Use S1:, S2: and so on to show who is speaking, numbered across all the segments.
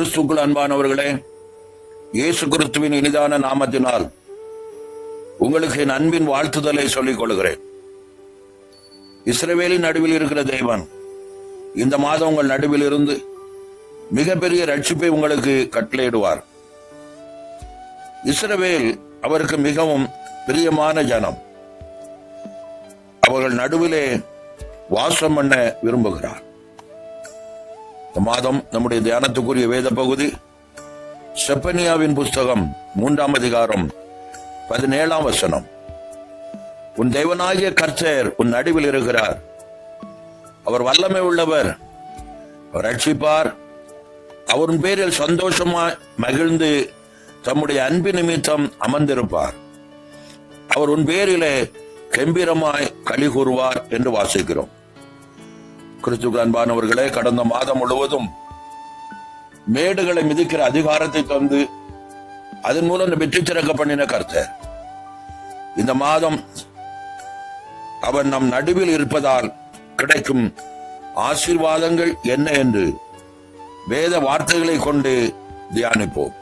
S1: கிறிஸ்துக்குள் அன்பானவர்களே இயேசு கிறிஸ்துவின் இனிதான நாமத்தினால் உங்களுக்கு என் அன்பின் வாழ்த்துதலை சொல்லிக் கொள்கிறேன். இஸ்ரவேலின் நடுவில் இருக்கிற தெய்வன் இந்த மாதம் உங்கள் நடுவில் இருந்து மிகப்பெரிய ரட்சிப்பை உங்களுக்கு கட்டளையிடுவார். இஸ்ரவேல் அவருக்கு மிகவும் பிரியமான ஜனம். அவர்கள் நடுவிலே வாசம் பண்ண விரும்புகிறார். இந்த மாதம் நம்முடைய தியானத்துக்குரிய வேத பகுதி செப்பனியாவின் புஸ்தகம் மூன்றாம் அதிகாரம் பதினேழாம் வசனம். உன் தெய்வனாகிய கர்த்தர் உன் நடுவில் இருக்கிறார். அவர் வல்லமை உள்ளவர். அவர் ரட்சிப்பார். அவரின் பேரில் சந்தோஷமாய் மகிழ்ந்து தம்முடைய அன்பு நிமித்தம் அமர்ந்திருப்பார். அவர் உன் பேரிலே கம்பீரமாய் களி கூறுவார் என்று வாசிக்கிறோம். கிறிஸ்துக்கு அன்பானவர்களே கடந்த மாதம் முழுவதும் மேடுகளை மிதிக்கிற அதிகாரத்தை தந்து அதன் மூலம் இந்த வெற்றி திறக்க பண்ணின கர்த்தர். இந்த மாதம் அவர் நம் நடுவில் இருப்பதால் கிடைக்கும் ஆசீர்வாதங்கள் என்ன என்று வேத வார்த்தைகளை கொண்டு தியானிப்போம்.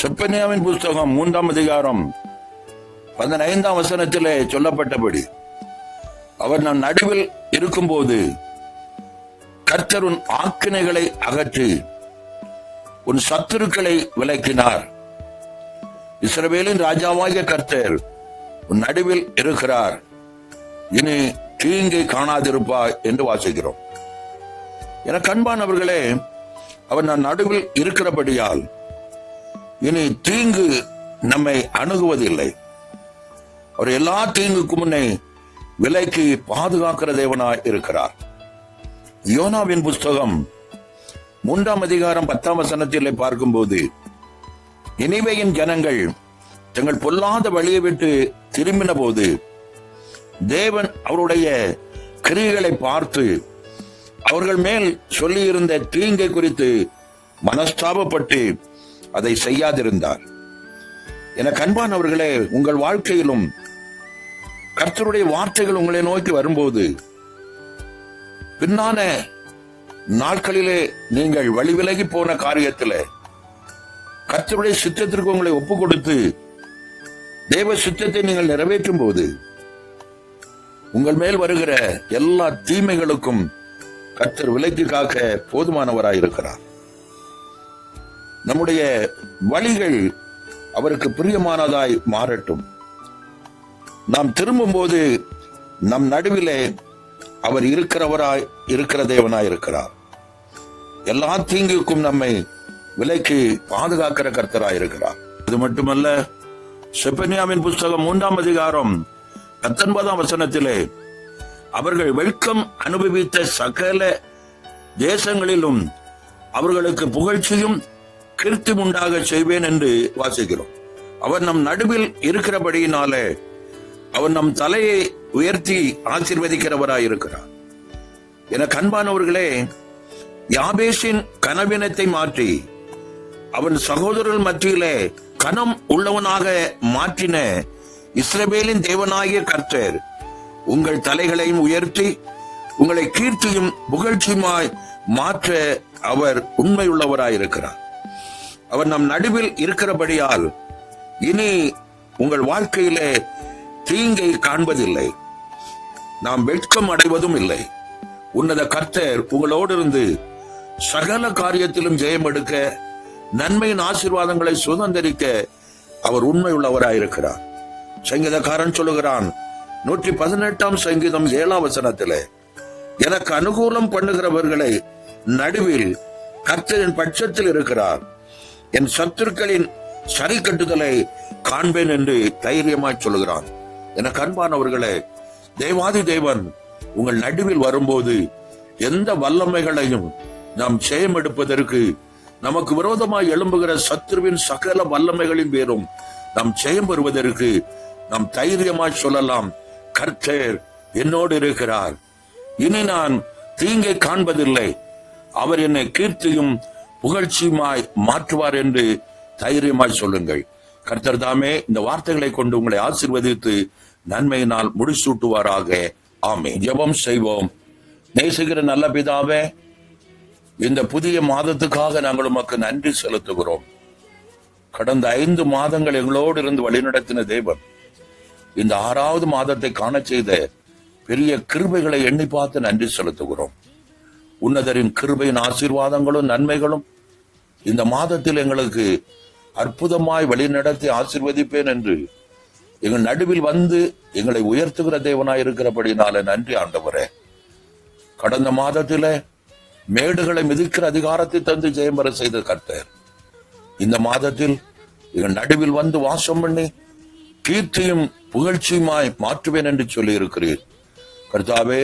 S1: செப்பனியாவின் புஸ்தகம் மூன்றாம் அதிகாரம் பதினைந்தாம் வசனத்திலே சொல்லப்பட்டபடி அவர் நம் நடுவில் இருக்கும்போது கர்த்தர் உன் ஆக்கினைகளை அகற்றி உன் சத்துருக்களை விலக்கினார் இஸ்ரவேலின் ராஜாவாகிய கர்த்தர் உன் நடுவில் இருக்கிறார். இனி தீங்கை காணாதிருப்பாய் என்று வாசிக்கிறோம். என கண்பானவர்களே அவர் நம் நடுவில் இருக்கிறபடியால் இனி தீங்கு நம்மை அணுகுவதில்லை. அவர் எல்லா தீங்குக்கு முன்னே விலைக்கு பாதுகாக்கிற தேவனாய் இருக்கிறார். யோனாவின் புஸ்தகம் மூன்றாம் அதிகாரம் பத்தாம் வசனத்திலே பார்க்கும்போது இனிவையின் ஜனங்கள் தங்கள் பொல்லாத வழியை விட்டு திரும்பின போது தேவன் அவருடைய கிரிகளை பார்த்து அவர்கள் மேல் சொல்லியிருந்த தீங்கை குறித்து மனஸ்தாபப்பட்டு அதை செய்யாதிருந்தார். என கண்பானவர்களே உங்கள் வாழ்க்கையிலும் கர்த்தருடைய வார்த்தைகள் உங்களை நோக்கி வரும்போது பின்னான நாட்களிலே நீங்கள் வழி விலகி போன காரியத்தில் கத்தருடைய சித்தத்திற்கு உங்களை ஒப்பு கொடுத்து தேவ சித்தத்தை நீங்கள் நிறைவேற்றும் போது உங்கள் மேல் வருகிற எல்லா தீமைகளுக்கும் கத்தர் விலைக்கு காக்க போதுமானவராய் இருக்கிறார் நம்முடைய வழிகள் அவருக்கு பிரியமானதாய் மாறட்டும். நாம் திரும்பும் போது நம் நடுவிலே அவர் இருக்கிறவராய் இருக்கிற தேவனாய் இருக்கிறார். எல்லா தீங்குக்கும் நம்மை விலைக்கு பாதுகாக்கிற கர்த்தராய் இருக்கிறார். இது மட்டுமல்ல செப்பனியாவின் புஸ்தகம் மூன்றாம் அதிகாரம் பத்தொன்பதாம் வசனத்திலே அவர்கள் வெட்கம் அனுபவித்த சகல தேசங்களிலும் அவர்களுக்கு புகழ்ச்சியும் கீர்த்தி உண்டாக செய்வேன் என்று வாசிக்கிறோம். அவர் நம் நடுவில் இருக்கிறபடியினாலே அவர் நம் தலையை உயர்த்தி ஆசிர்வதிக்கிறவராய் இருக்கிறார் என கண்பானவர்களே யாபேஷின் கனவினத்தை மாற்றி அவன் சகோதரர்கள் மத்தியிலே கனம் உள்ளவனாக மாற்றின இஸ்ரவேலின் தேவனாகிய கர்த்தர் உங்கள் தலைகளையும் உயர்த்தி உங்களை கீர்த்தியும் புகழ்ச்சியுமாய் மாற்ற அவர் உண்மையுள்ளவராயிருக்கிறார். அவர் நம் நடுவில் இருக்கிறபடியால் இனி உங்கள் வாழ்க்கையிலே தீங்கை காண்பதில்லை. நாம் வெட்கம் அடைவதும் இல்லை. உன்னத கர்த்தர் உங்களோடு இருந்து சகல காரியத்திலும் ஜெயம் எடுக்க நன்மையின் ஆசீர்வாதங்களை சுதந்திரிக்க அவர் உண்மை உள்ளவராயிருக்கிறார் சங்கீதக்காரன் சொல்லுகிறான் நூற்றி பதினெட்டாம் சங்கீதம் ஏழாம் வசனத்திலே எனக்கு அனுகூலம் பண்ணுகிறவர்களை நடுவில் கர்த்தரின் பட்சத்தில் இருக்கிறார். என் சத்துருக்களின் சரி கட்டுதலை காண்பேன் என்று தைரியமாய் சொல்லுகிறான். என கண்பானவர்களே தேவாதி தேவன் உங்கள் நடுவில் வரும்போது எந்த வல்லமைகளையும் நாம் ஜெயம் எடுப்பதற்கு நமக்கு விரோதமாய் எழும்புகிற சத்ருவின் சகல வல்லமைகளின் பேரும் நாம் ஜெயம் பெறுவதற்கு நாம் தைரியமாய் சொல்லலாம் கர்த்தர் என்னோடு இருக்கிறார். இனி நான் தீங்கை காண்பதில்லை. அவர் என்னை கீர்த்தியும் புகழ்ச்சியுமாய் மாற்றுவார் என்று தைரியமாய் சொல்லுங்கள். கர்த்தர் தாமே இந்த வார்த்தைகளை கொண்டு உங்களை ஆசிர்வதித்து நன்மையினால் முடிசூட்டுவாராக. ஆமே ஜெபம் செய்வோம். நேசுகிற நல்ல பிதாவே இந்த புதிய மாதத்துக்காக நாங்கள் உமக்கு நன்றி செலுத்துகிறோம். கடந்த ஐந்து மாதங்கள் எங்களோடு இருந்து வழிநடத்தின தேவன் இந்த ஆறாவது மாதத்தை காண செய்த பெரிய கிருபைகளை எண்ணி பார்த்து நன்றி செலுத்துகிறோம். உன்னதரின் கிருபையின் ஆசீர்வாதங்களும் நன்மைகளும் இந்த மாதத்தில் எங்களுக்கு அற்புதமாய் வழிநடத்தி ஆசீர்வதிப்பேன் என்று. எங்கள் நடுவில் வந்து எங்களை உயர்த்துகிற தேவனாய் இருக்கிறபடினால நன்றி ஆண்டவரே. கடந்த மாதத்தில மேடுகளை மிதிக்கிற அதிகாரத்தை தந்து ஜெயம் செய்த கர்த்தர். இந்த மாதத்தில் எங்கள் நடுவில் வந்து வாசம் பண்ணி கீர்த்தியும் புகழ்ச்சியுமாய் மாற்றுவேன் என்று சொல்லி இருக்கிறீர் கர்த்தாவே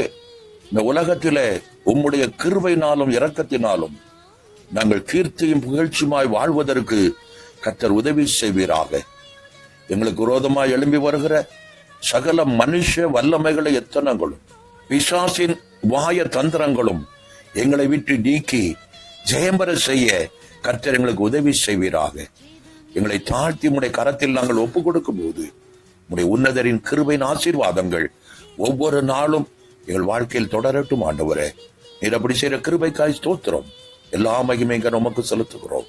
S1: இந்த உலகத்திலே உம்முடைய கிருபையினாலும் இரக்கத்தினாலும் நாங்கள் கீர்த்தியும் புகழ்ச்சியுமாய் வாழ்வதற்கு கர்த்தர் உதவி செய்வீராக. எங்களுக்கு விரோதமாக எழும்பி வருகிற சகல மனுஷ வல்லமைகளை எத்தனங்களும் பிசாசின் வாய தந்திரங்களும் எங்களை விட்டு நீக்கி ஜெயம்பர செய்ய கர்த்தர் எங்களுக்கு உதவி செய்வீராக. எங்களை தாழ்த்தி உடைய கரத்தில் நாங்கள் ஒப்பு கொடுக்கும் போது உடைய உன்னதரின் கிருபையின் ஆசீர்வாதங்கள் ஒவ்வொரு நாளும் எங்கள் வாழ்க்கையில் தொடரட்டும் ஆண்டவரே. நீர் அப்படி செய்யற கிருபைக்காய் ஸ்தோத்திரம். எல்லா மகிமைங்க நமக்கு செலுத்துகிறோம்.